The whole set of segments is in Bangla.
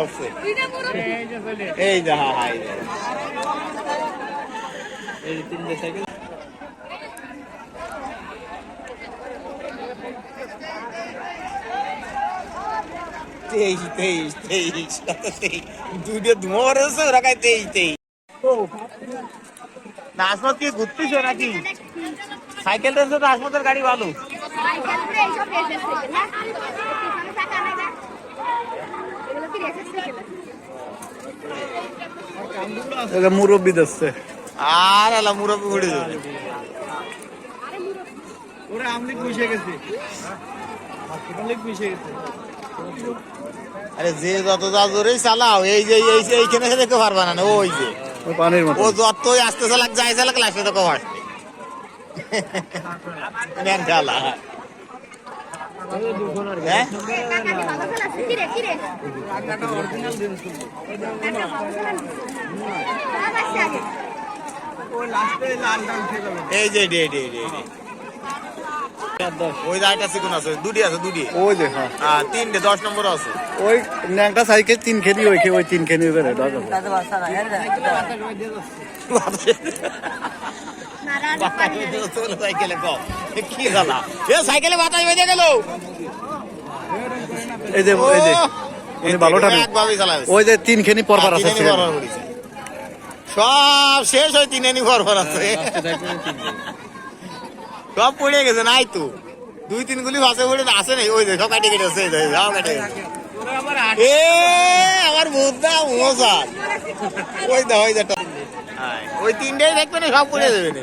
করছে এই যে হ্যাঁ হ্যাঁ এই যে। তিনটে সাইকেল তেইশ তেইশ তেইশ তেইশ। দুটো ধুমো ওরা কায় তেইশ তেইশ। নাসমত কি ঘুরতেছো নাকি? সাইকেল রেসে তো গাড়ি ভালো। মুরব্বী দিচ্ছে। আর আলা মুরব্বি ঘুরে যাবে। ওরা আমলিক মিশে গেছে। আমলিক মিশে গেছে। আরে যে যত যা জোরেই চালাও এই যে এই যে এইখানে এসে দেখতে পারবা না ওই যে। পানির মতো। ও যতই আসতে চালাক যাই চালাক লাস্টে তো নেন চালা এই যে ডে ডে ডে ডে ওই আছে দুটি আছে দুটি ওই যে হ্যাঁ হ্যাঁ তিনটে দশ নম্বর আছে ওই ন্যাংটা সাইকেল তিন খেলি ওই ওই তিন খেলি বেড়ে দশ সাইকেলে কম কি গালা সাইকেলে বাতাস বেজে গেল এই যে এই যে উনি ভালো টানে একভাবেই চালাবে ওই যে তিন খেনি পরবার আছে। সব শেষ হয় তিনেনি বরবার আছে সব পড়ে গেছে নাই তো। দুই তিন গুলি ভাসে পড়ে আসে নাই। ওই সব কাটে কেটে আছে সব কাটে এ আমার বুদ্ধা মশা ওই দা ওই দা হ্যাঁ, ওই তিনটেই দেখবে না সব পড়ে যাবে না।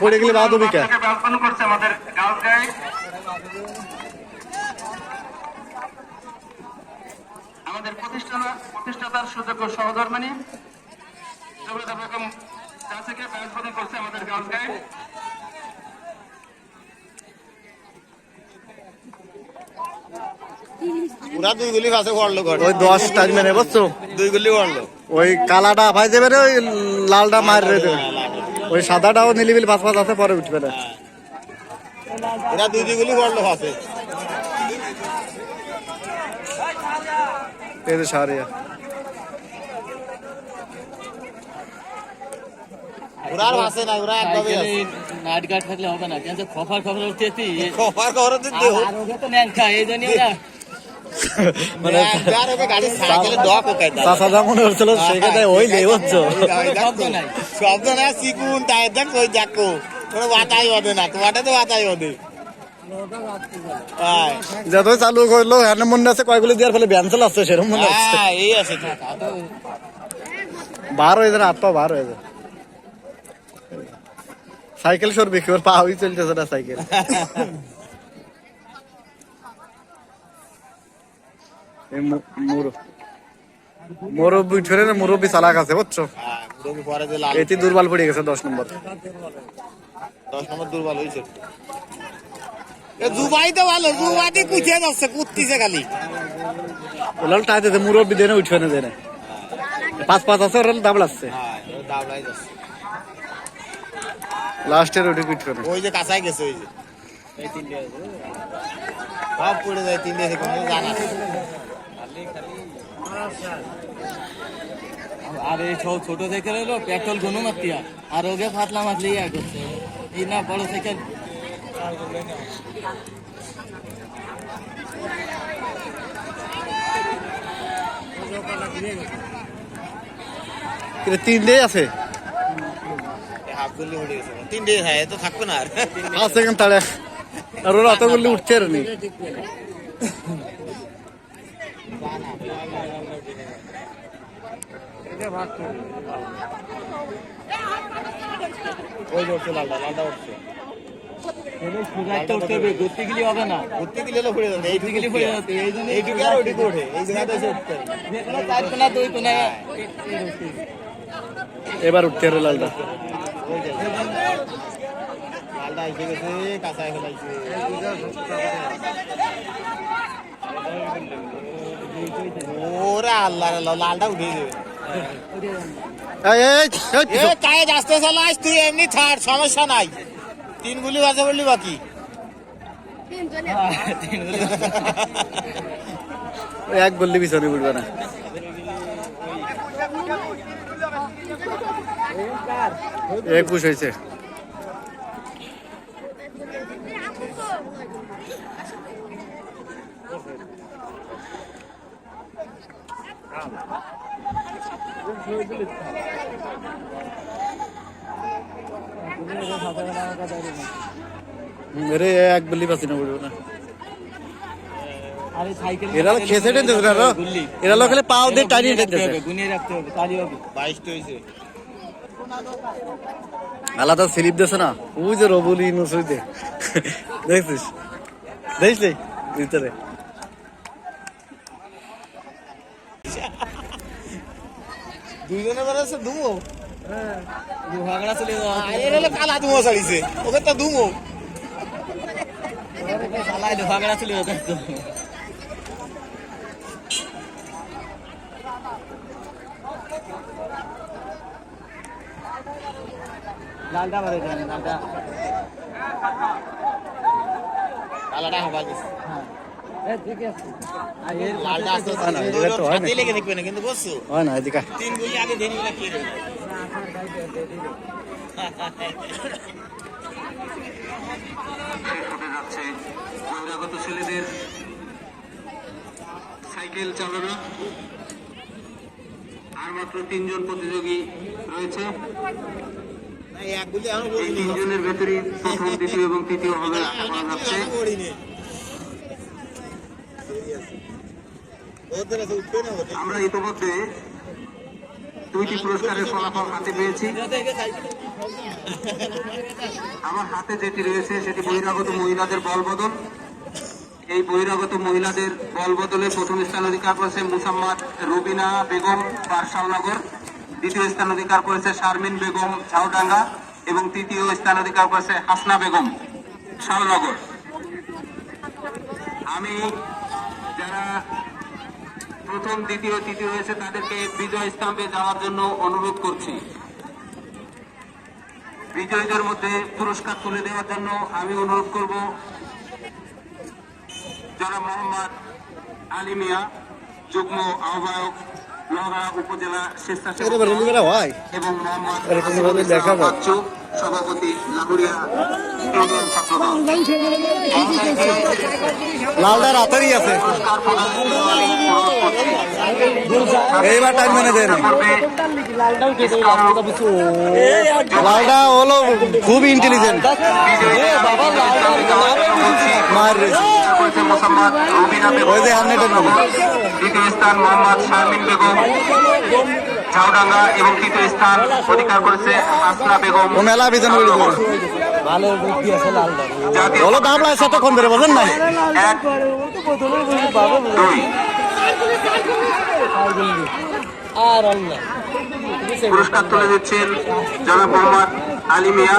পড়ে গেলে বাদ হবি কে আমাদের প্রতিষ্ঠান প্রতিষ্ঠাতার সুযোগ্য সহধর্মিনী সুব্রতা বেগম চাষিকে করছে আমাদের গার্লস গাইড পুরা দুই গুলি পড়ল ঘরে। ওই দশ টাইম মেরে বুঝছ? দুই গুলি পড়ল ওই কালাটা ভাই দেবে রে ওই লালটা মার রে ওই সাদাটাও নিলিবিল পাঁচ পাঁচ আছে পরে উঠবে না। এরা দুই দুই গুলি ভাসে এই যে সারিয়া। ওরা ওরা আছে নাট গাট থাকলে হবে না। কিন্তু খফার খফার উঠতেছি খবর খবর তো। দেহ আর ওকে তো ন্যাংখা এই জন্য ওরা মানে চাষা মনে হচ্ছিল সেখানে ওই নেই বুঝছ? শব্দ না চিকুন তাই দেখ ওই দেখো। কোনো বাতাই বাঁধে না তোমারটা তো বাতাই বাঁধে হ্যাঁ যতই চালু করল হ্যাঁ মনে আছে কয়গুলি দেওয়ার ফলে ব্যান্সেল আসছে সেরকম মনে হচ্ছে হ্যাঁ এই আছে বার হয়ে যায় আত্মা বার হয়ে যায় সাইকেল সরবে কি ওর পা হয়ে চলতেছে না সাইকেল এই মু- মুর- মুরব্বি ছেড়ে না মুরব্বি চালাক আছে বুঝছ? হ্যাঁ মুরব্বি পরে যে লাল এটি দুর্বল পড়ে গেছে দশ নম্বর। দশ নম্বর দুর্বল হয়েছে। এ দুবাই তো ভালো দুবাইতে কুচিয়ে যাচ্ছে কুত্তিছে খালি। ওলাল টাইতে মুরব্বি দেনে উঠবে না দেনে। পাঁচ পাঁচ আছে ওরা দাবল আসছে। হ্যাঁ ও দাবলাই যাচ্ছে লাস্টের ওটি উঠবে না ওই যে কাঁচাই গেছে ওই যে। সব পড়ে যায় তিন দেশে কোনো জানা নেই। আর সব ছোট সাইকেল হলো পেট্রোল ঘন মাতিয়া। আর ওকে ফাতলা মাতলি ইয়া করছে। এই না বড় সাইকেল তিন ডে আছে? গুলি তিন ডে হ্যাঁ তো থাকবে না আর। পাঁচ সেকেন্ড তাড়ে আর ওরা অতগুলি উঠছে আর নি। ওই উঠছে লালটা লালটা উঠছে। সুগারটা উঠতে হবে ঘুরতে গেলে হবে না। ঘুরতে গেলে হলো যাবে। ঘুরতে গেলে যাবে এইটুকু আর ওইটুকু ওঠে এই জায়গাতে এসে উঠতে হবে যে কোনো চার কোনা দুই কোনা এবার উঠতে হবে লালটা লালটা এসে গেছে কাঁচায় ফেলাইছে ওরে আল্লাহ লালটা উঠে যাবে এ আসতে চালাস তুই এমনি ছাড় সমস্যা নাই। তিন গুলি বাজে বললি বাকি। এক বললি পিছনে উঠবে না। একুশ হয়েছে। রে এক বললি পাচ্ছি না না এরা খেসে টেনছে না এরা খালি পাও দিয়ে টানিয়ে টেনতেছে। গুনিয়ে রাখতে হবে তাহলে হবে বাইশ হয়েছে আলাদা স্লিপ দিছে না ওই যে রবুলি দেখছিস দেখলি ভিতরে দুইজনে বেড়াচ্ছে দুমো। ভাগড়া চলে যাওয়া কালা দুমো ছাড়িছে। ওকে তো দুমো। চালাই ভাগড়া চলে যেত লালটা বারে দেন লালটা। হবার আছে লালটা এটা তো হয়। না। হাতে লেগে দেখবে না কিন্তু বসছো? হয় না এদিকে আয়। তিন গুলি আগে ধেনি না কি রে শেষ হতে যাচ্ছে বহিরাগত ছেলেদের সাইকেল চালানো। আর মাত্র তিনজন প্রতিযোগী রয়েছে। এই এক গুলি এখন এই বলিনি। তিনজনের ভেতরে প্রথম দ্বিতীয় এবং তৃতীয় হবে যাচ্ছে বলিনি ওদের আছে উঠবে না ওদের আমরা ইতিমধ্যে দুইটি পুরস্কারের ফলাফল হাতে পেয়েছি। আমার হাতে যেটি রয়েছে সেটি বহিরাগত মহিলাদের বল বদল এই বহিরাগত মহিলাদের বল বদলে প্রথম স্থান অধিকার করেছে মুসাম্মদ রুবিনা বেগম পারশালনগর দ্বিতীয় স্থান অধিকার করেছে শারমিন বেগম ঝাউডাঙ্গা এবং তৃতীয় স্থান অধিকার করেছে হাসনা বেগম শালনগর আমি যারা প্রথম দ্বিতীয় তৃতীয় হয়েছে তাদেরকে বিজয় স্তম্ভে যাওয়ার জন্য অনুরোধ করছি। বিজয়ীদের মধ্যে পুরস্কার তুলে দেওয়ার জন্য আমি অনুরোধ করব। যারা মোহাম্মদ আলী মিয়া যুগ্ম আহ্বায়ক নগা উপজেলা স্বেচ্ছাসেবক এবং মোহাম্মদ সভাপতি লাহুরিয়া লালটা রাতেরই আছে। এইবার টাইম মেনে না হলো খুব ইন্টেলিজেন্ট মার ওই যে নাম দ্বিতীয় স্থান মোহাম্মদ শারমিন বেগম। ঝাউডাঙ্গা এবং তৃতীয় স্থান অধিকার করেছে হাসনা বেগম ও মেলা বিজন দাম লাগছে এতক্ষণ ধরে বলেন নাই? এক দুই। আর পুরস্কার তুলে দিচ্ছেন জনাব মোহাম্মদ আলী মিয়া।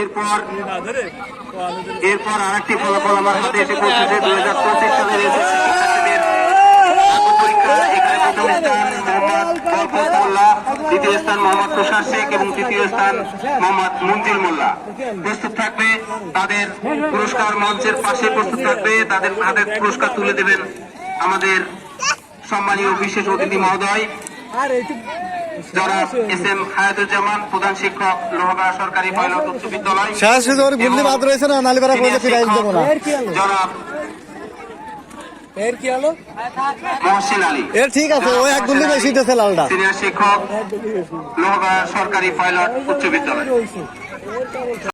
এরপর এরপর আরেকটি ফলাফল আমার হাতে এসে পৌঁছেছে, দুই হাজার পঁচিশ সালের স্থান মোহাম্মদ মোল্লা দ্বিতীয় স্থান মোহাম্মদ তুষার শেখ এবং তৃতীয় স্থান মোহাম্মদ মঞ্জিল মোল্লা। প্রস্তুত থাকবে তাদের পুরস্কার মঞ্চের পাশে প্রস্তুত থাকবে, তাদের হাতে পুরস্কার তুলে দেবেন আমাদের সম্মানীয় বিশেষ অতিথি মহোদয়। জনাব এস এম হায়াতুজ্জামান প্রধান শিক্ষক লোহগা সরকারি পাইলট উচ্চ বিদ্যালয় শেষ শুধু ওর গুল্লি বাদ রয়েছে না? নালিপাড়া পড়লে ফিরাই দেবো না। জনাব এর কি হলো মহসিন আলী। এর ঠিক আছে ওই এক গুল্লি বেশি দিতেছে লালটা। সিনিয়র শিক্ষক লোহগা সরকারি পাইলট উচ্চ বিদ্যালয়।